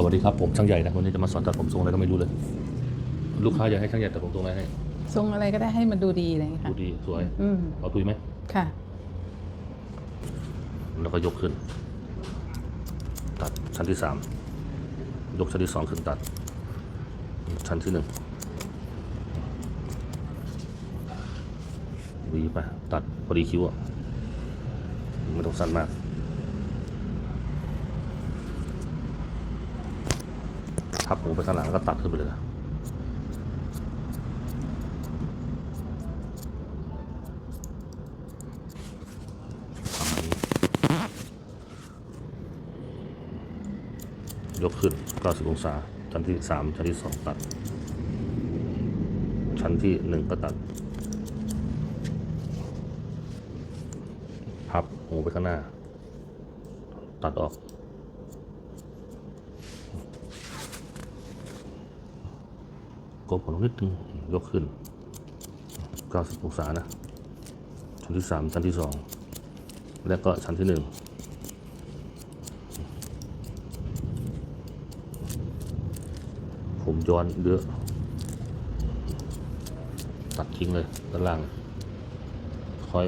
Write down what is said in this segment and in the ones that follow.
สวัสดีครับผมช่างใหญ่นะวันนี้จะมาสอนตัดผมทรงอะไรก็ไม่รู้เลย ลูกค้าอยากให้ช่างใหญ่ตัดผมทรงอะไรให้ทรงอะไรก็ได้ให้มันดูดีอะไรอย่างเงี้ยดูค่ะดีสวยอืมเอาตุยไหมค่ะ แล้วก็ยกขึ้น ตัดชั้นที่สามยกชั้นที่สองขึ้นตัด ชั้นที่หนึ่งหวีไปตัดพอดีคิ้วอะไม่ต้องสั้นมาก ทับหูไปข้างหลังแล้วก็ตัดขึ้นไปเลยนะประมาณนี้ยกขึ้น 90 องศา ชั้นที่ 3 ชั้นที่ 2 ตัด ชั้นที่ 1 ก็ตัด พับหูไปข้างหน้า ตัดออก กดผมนิดนึงยกขึ้น 90 องศานะ ชั้นที่ 3 ชั้นที่ 2 แล้วก็ชั้นที่ 1 ผมย้อนเยอะตัดทิ้งเลยด้านล่างค่อย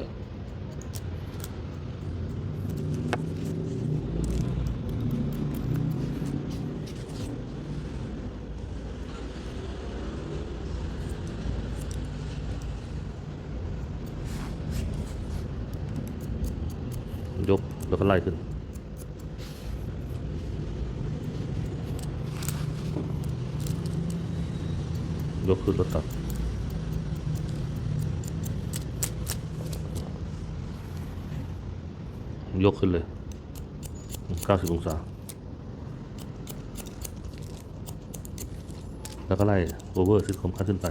ยกแล้วก็ไล่ขึ้น ยกขึ้นแล้วตัดยกขึ้นเลย 90 องศา แล้วก็ไล่โอเวอร์ซิสคมขั้นขึ้นไป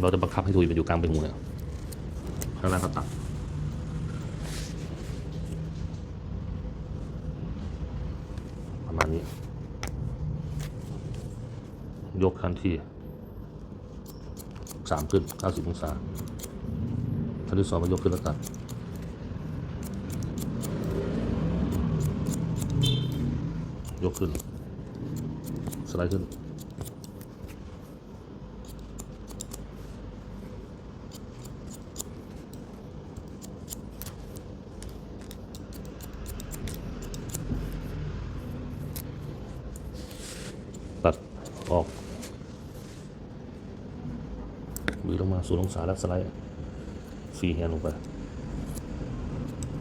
เราจะบังคับให้ทุยมันอยู่กลางใบหูเนี่ยข้างล่างก็ตัด ประมาณ นี้ ยกขั้นที่สามขึ้น90องศาคันที่สองมายกขึ้นแล้วตัดยกขึ้น สไลด์ขึ้น ตัดออกหวีลงมาสู่องศาแล้วสไลด์ฟรีแฮนด์ลงไป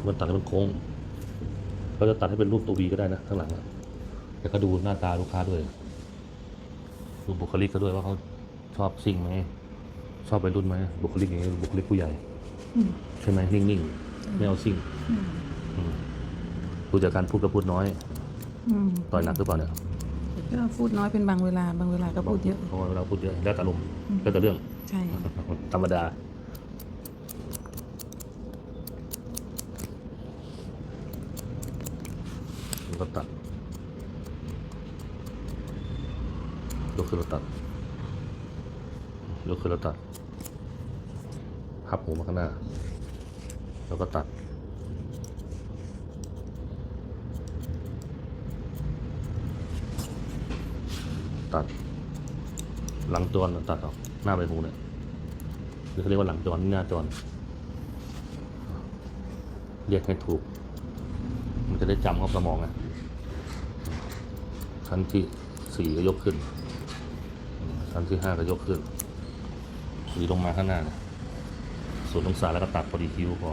มันตัดให้มันโค้งเราจะตัดให้เป็นรูปตัววีก็ได้นะข้างหลังอะแต่ก็ดูหน้าตาลูกค้าด้วยดูบุคลิกเขาด้วยว่าเขาชอบซิ่งไหมชอบไปรุ่นไหมบุคลิกอย่างนี้บุคลิกผู้ใหญ่ใช่ไหมนิ่งๆไม่เอาซิ่งอืมดูจากการพูดก็พูดน้อยอืมต่อยหนักหรือเปล่าเนี่ย ก็พูดน้อยเป็นบางเวลาบางเวลาก็พูดเยอะ เพราะว่าเราพูดเยอะแล้วแต่ลมณ์แล้วแต่เรื่อง ใช่ ธรรมดาแล้วก็ตัดยกขึ้นแล้วตัดยกขึ้นแล้วตัดพับหูมาข้างหน้า แล้วก็ตัด ตัด หลังจรตัดออก หน้าใบหูเนี่ยหรือเขาเรียกว่าหลังจรนี่หน้าจรเรียกให้ถูก มันจะได้จำเข้าสมองไงชั้นที่สี่ก็ยกขึ้น ชั้นที่ห้าก็ยกขึ้นหวีลงมาข้างหน้านส่วนองศาแล้วก็ตัดพอดีคิ้วพอ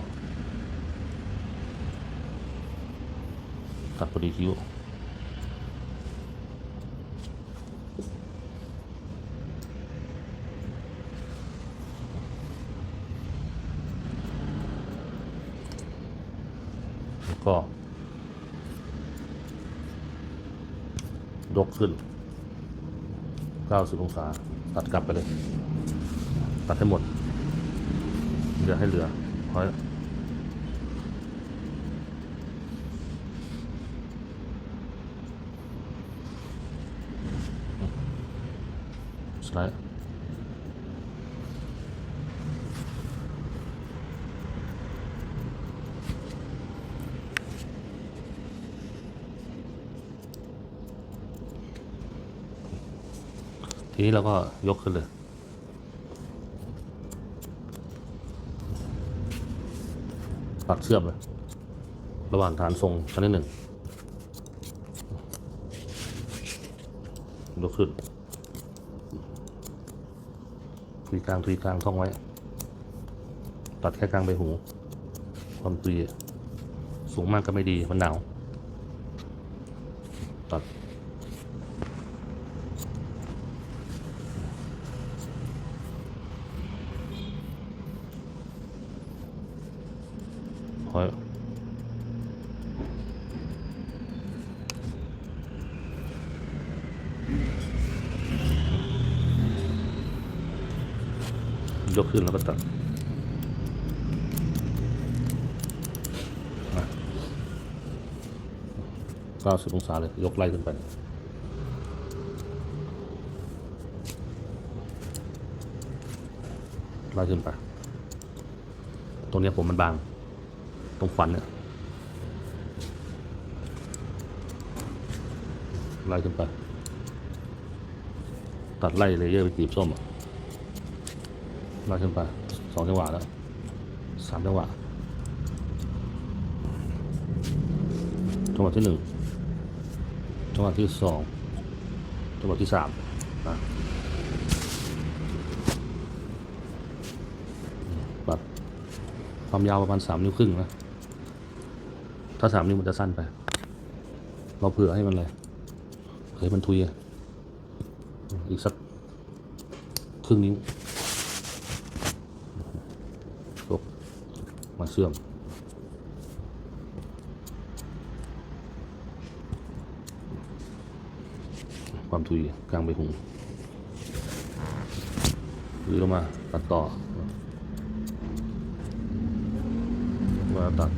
ตัดพอดีคิ้ว ก็ ยกขึ้น 90 องศา ตัดกลับไปเลย ตัดให้หมด เหลือให้เหลือพอสไลด์ ทีนี้เราก็ยกขึ้นเลยปักเชือมเลย ระหว่างฐานทรงชั้นที่หนึ่งยกขึ้นทีกลางทีกลางท่องไว้ ตัดแค่กลางใบหู ความตุยสูงมากก็ไม่ดีมันหนาวตัด คอยย กขึ้นแล้วก็ตัดเก้าสิบองศาเลย ยกไล่ขึ้นไปไล่ขึ้นไป ตรงเนี้ยผมมันบาง ตรงฟันเนี่ยไล่ขึ้นไป ตัดไล่เลยเยอร์ไปกีบส้มอะ ไล่ขึ้นไปสองจังหวะแล้วสามจังหวะจังหวะที่หนึ่งจังหวะที่สองจังหวะที่สามนะปัดความยาวประมาณสามนิ้วครึ่งนะถ้าสามนิ้วมันจะสั้นไป เราเผื่อให้มันเลยเผื่อให้มันทุยอะอีกสักครึ่งนิ้วยกมา เสื่อม ความทุยกลางใบหูหรือลงมาตัดต่อมาตัด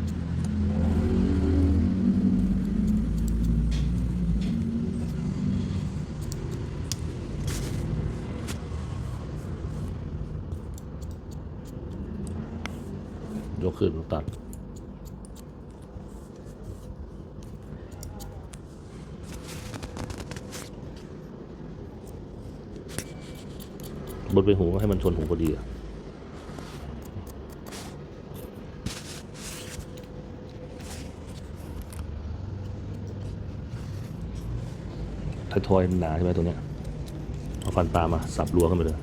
ขึ้นตัด บนไปหูให้มันชนหูพอดีอะไทยทอยหนาใช่ไหมตัวเนี้ยเอาฟันปลามา สับรัวขึ้นไปเลย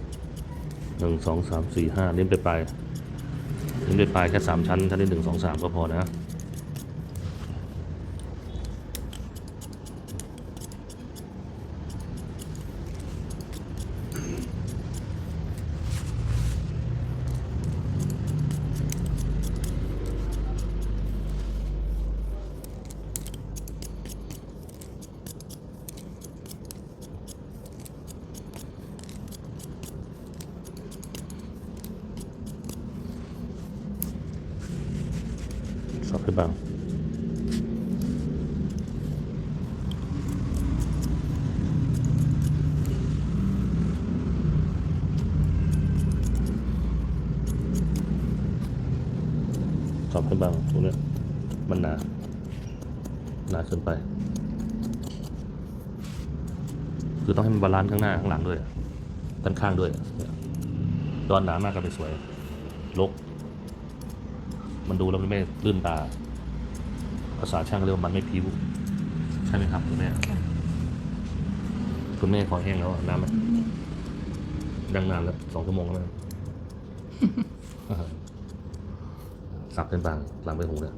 หนึ่งสองสามสี่ห้าเน้นไปปลาย เน้นไปปลายแค่สามชั้นชั้นที่หนึ่งสองสามก็พอนะ ให้บางตรงเนี้ยมันหนาหนาเกินไป คือต้องให้มันบาลานซ์ข้างหน้าข้างหลังด้วยด้านข้างด้วยเนี่ยตอนหนามากก็ไม่สวยลก มันดูแล้วมันไม่ลื่นตา ภาษาช่างเรียกว่ามันไม่พิ้วใช่ไหมครับคุณแม่ค่ะคุณแม่คอแห้งแล้วอะน้ำไหมดังนานแล้วสองชั่วโมงแล้วนะ สับเป็นบางหลังไปหูเนี่ย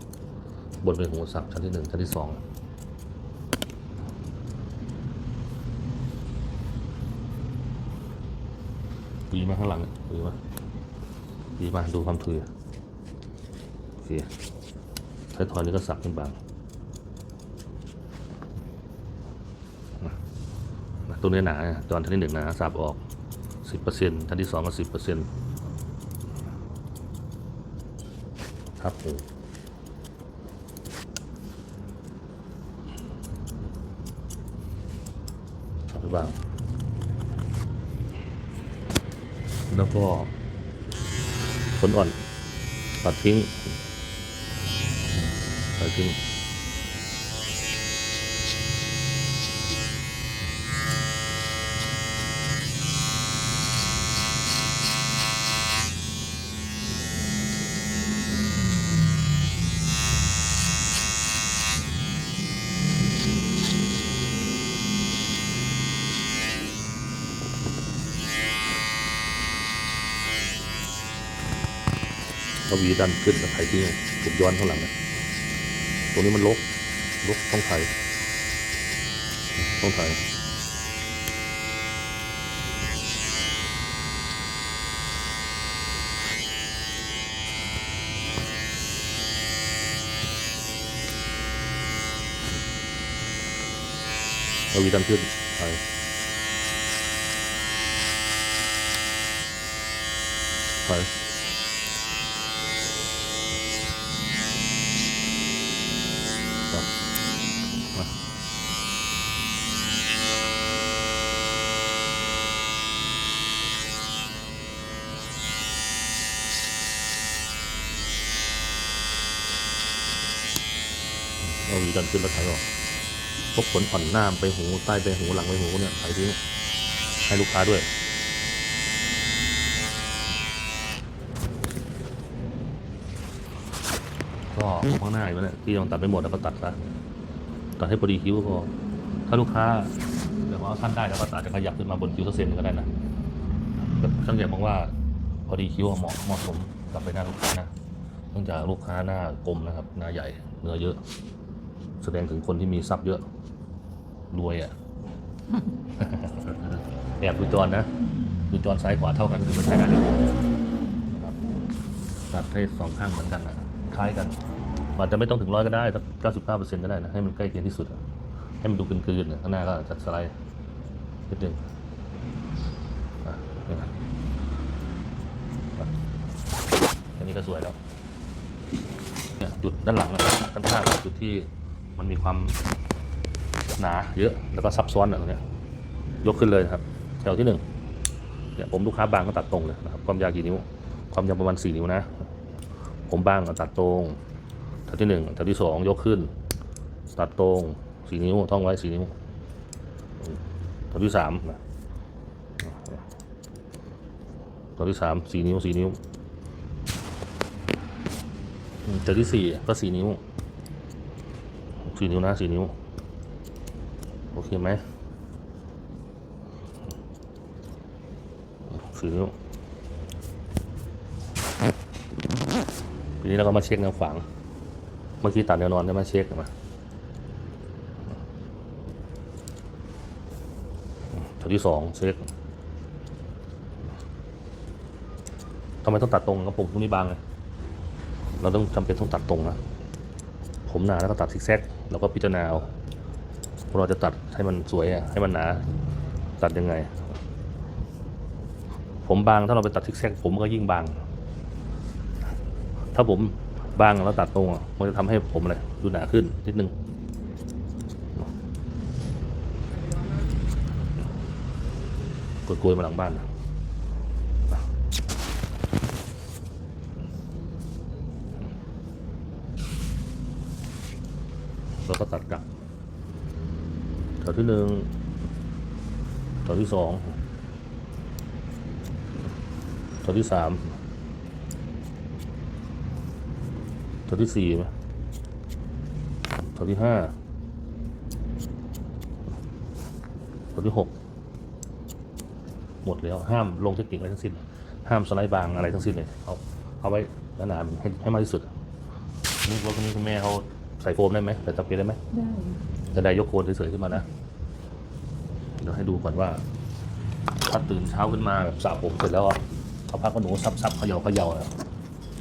บนไปหูสับชั้นที่หนึ่งชั้นที่สองดีมาข้างหลังเนี่ยดีมากดีมาดูความถือโอเคใช้ทอยนี้ก็สับเป็นบางตัวเนื้อหนาตอนชั้นที่หนึ่งหนาสับออกสิบเปอร์เซ็นต์ชั้นที่สองก็สิบเปอร์เซ็นต์ ครับผมบ้างแล้วก็ผลอ่อนตัดทิ้งตัดทิ้ง เอาวีดันขึ้นแล้วไถทิ้งผมย้อนข้างหลังนะตรงนี้มันลกลกต้องไถต้องไถเอาวีดันขึ้นไถไถ ครับมาเอาหวีดัน ขึ้นแล้วไถออกพวกขนผ่อนหน้าไปหูใต้ไปหูหลังไปหูเนี่ยไถทิ้งให้ลูกค้าด้วยก็ข้างหน้าอยู่เนี่ยที่ยังตัดไม่หมดแล้วก็ตัดซะตัดให้พอดีคิ้วก็พอถ้าลูกค้าแบบว่าขั้นได้แล้วก็อาจจะขยับขึ้นมาบนคิ้วสักเซนหนึ่งก็ได้นะแบบช่างใหญ่มองว่าพอดีคิ้วเหมาะเหมาะสมกับใบหน้าลูกค้านะเนื่องจากลูกค้าหน้ากลมนะครับ หน้าใหญ่เนื้อเยอะ แสดงถึงคนที่มีทรัพย์เยอะ รวยอะแอบดูจอนะ ดูจอซ้ายขวาเท่ากันคือมันใช้ได้นะครับตัดให้สองข้างเหมือนกันนะคล้ายกันอาจจะไม่ต้องถึงร้อยก็ได้สักเก้าสิบเก้าเปอร์เซ็นต์ก็ได้นะให้มันใกล้เคียงที่สุดอะให้มันดูกลืนๆนะข้างหน้าก็จัดสไลด์นิดนึงอะนี่นะอะแค่นี้ก็สวยแล้วเนี่ยจุดด้านหลังอะข้างๆจุดที่ มันมีความหนาเยอะแล้วก็ซับซ้อนอะตรงเนี้ยยกขึ้นเลยนะครับแถวที่หนึ่งเนี่ยผมลูกค้าบางก็ตัดตรงเลยนะครับความยาวกี่นิ้ว ความยาวประมาณสี่นิ้วนะ ผมบางก็ตัดตรงแถวที่หนึ่งแถวที่สองยกขึ้น ตัดตรงสี่นิ้วท่องไว้สี่นิ้วแถวที่สามนะแถวที่สามสี่นิ้วสี่นิ้วแถวที่สี่ก็สี่นิ้ว สี่นิ้วนะสี่นิ้ว โอเคไหมสี่นิ้วทีนี้เราก็มาเช็คแนวฝังเมื่อกี้ตัดแนวนอนได้มาเช็คมาแถวที่สองเช็คทำไมต้องตัดตรงกับผมตรงนี้บางเลยเราต้องจำเป็นต้องตัดตรงนะ ผมหนาแล้วก็ตัดซิกแซก แล้วก็พิจารณาเราจะตัดให้มันสวยให้มันหนาตัดยังไง ผมบางถ้าเราไปตัดซิกแซกผมก็ยิ่งบาง ถ้าผมบางแล้วตัดตรงมันจะทำให้ผมอะไรดูหนาขึ้นนิดนึงกดโกยมาหลังบ้านนะแล้ว ก็ตัดกลับแถวที่หนึ่งแถวที่สองแถวที่สามตัวที่สี่ไหมตัวที่ห้าตัวที่หกหมดแล้วห้ามลงเทคนิคอะไรทั้งสิ้น ห้ามสไลด์บางอะไรทั้งสิ้นเลยเอาเอาไว้หนาๆให้ให้มากที่สุดนี่รถคันนี้คุณแม่เขา ใส่โฟมได้ไหมใส่ตะเกียบได้ไหมได้จะได้ยกโคนเฉยๆขึ้นมานะเดี๋ยวให้ดูก่อนว่า ถ้าตื่นเช้าขึ้นมาแบบสระผมเสร็จแล้วอะเอาผ้าขนหนูซับๆเขย่าเขย่าๆนะ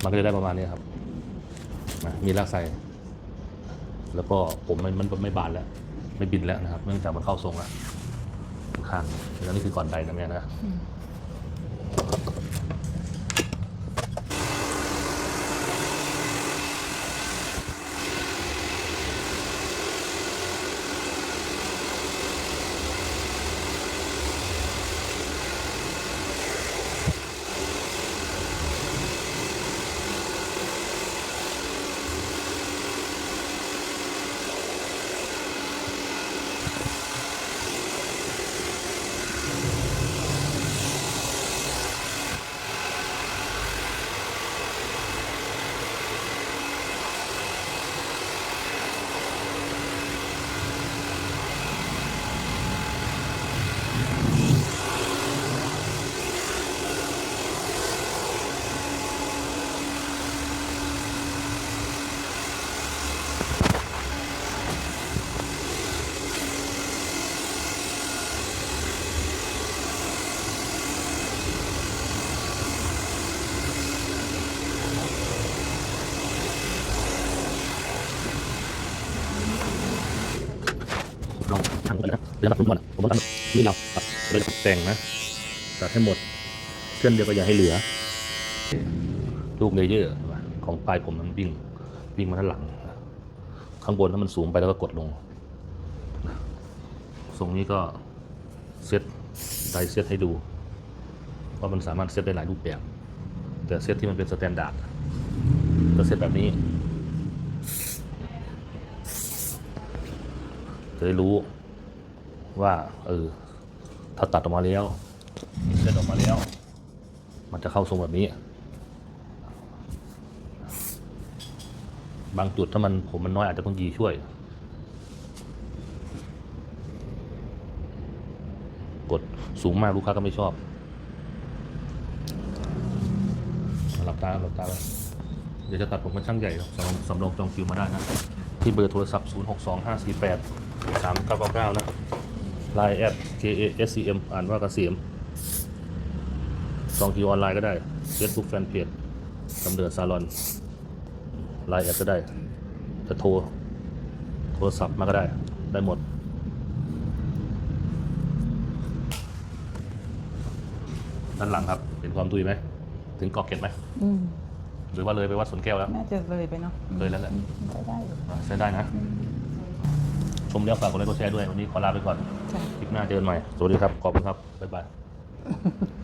มันก็จะได้ประมาณนี้ครับนะมีรากไซแล้วก็ผมมันมันไม่บานแล้ว ไม่บินแล้วนะครับ เนื่องจากมันเข้าทรงแล้วข้างๆแล้วนี่คือก่อนใดนะแม่นะ อืมเดี๋ยวตัดผมก่อนผมต้องตัดนี่เราตัดเลยแต่งนะตัดให้หมดเส้นเดียวก็อย่าให้เหลือ ลูกเลเยอร์ของปลายผมมันวิ่งวิ่งมาด้านหลัง ข้างบนถ้ามันสูงไปแล้วก็กดลงทรงนี้ก็เซตไดเซตให้ดูว่ามันสามารถเซตได้หลายรูปแบบ แต่เซตที่มันเป็นสแตนดาร์ดก็เซตแบบนี้ จะได้รู้ว่า เออ ถ้าตัดออกมาแล้วเซตออกมาแล้ว มันจะเข้าทรงแบบนี้ บางจุดถ้ามันผมมันน้อยอาจจะต้องยีช่วย กดสูงมากลูกค้าก็ไม่ชอบหลับตาหลับตาไว้เดี๋ยวจะตัดผมกันช่างใหญ่ครับสำรองสำรองจองคิวมาได้นะ ที่เบอร์โทรศัพท์ 0 6 2 5 4 8 3 9 9 9นะ Line แอด K A S C M อ่านว่ากเกษมจองคิวออนไลน์ก็ได้ Facebook Fanpage กำเนิดซาลอนไลน์แอดก็ได้ จะโทร โทรศัพท์มาก็ได้ ได้หมด ด้านหลังครับ เห็นความตุยไหม ถึงเกาะเกร็ดไหม อืมหรือว่าเลยไปวัดสวนแก้วแล้ว น่าจะเลยไปเนาะเลยแล้วแหละ ใช้ได้อยู่ ใช้ได้นะ ชมแล้วฝากกดไลค์กดแชร์ด้วยวันนี้ขอลาไปก่อนจ้ะคลิปหน้าเจอกันใหม่สวัสดีครับขอบคุณครับบ๊ายบาย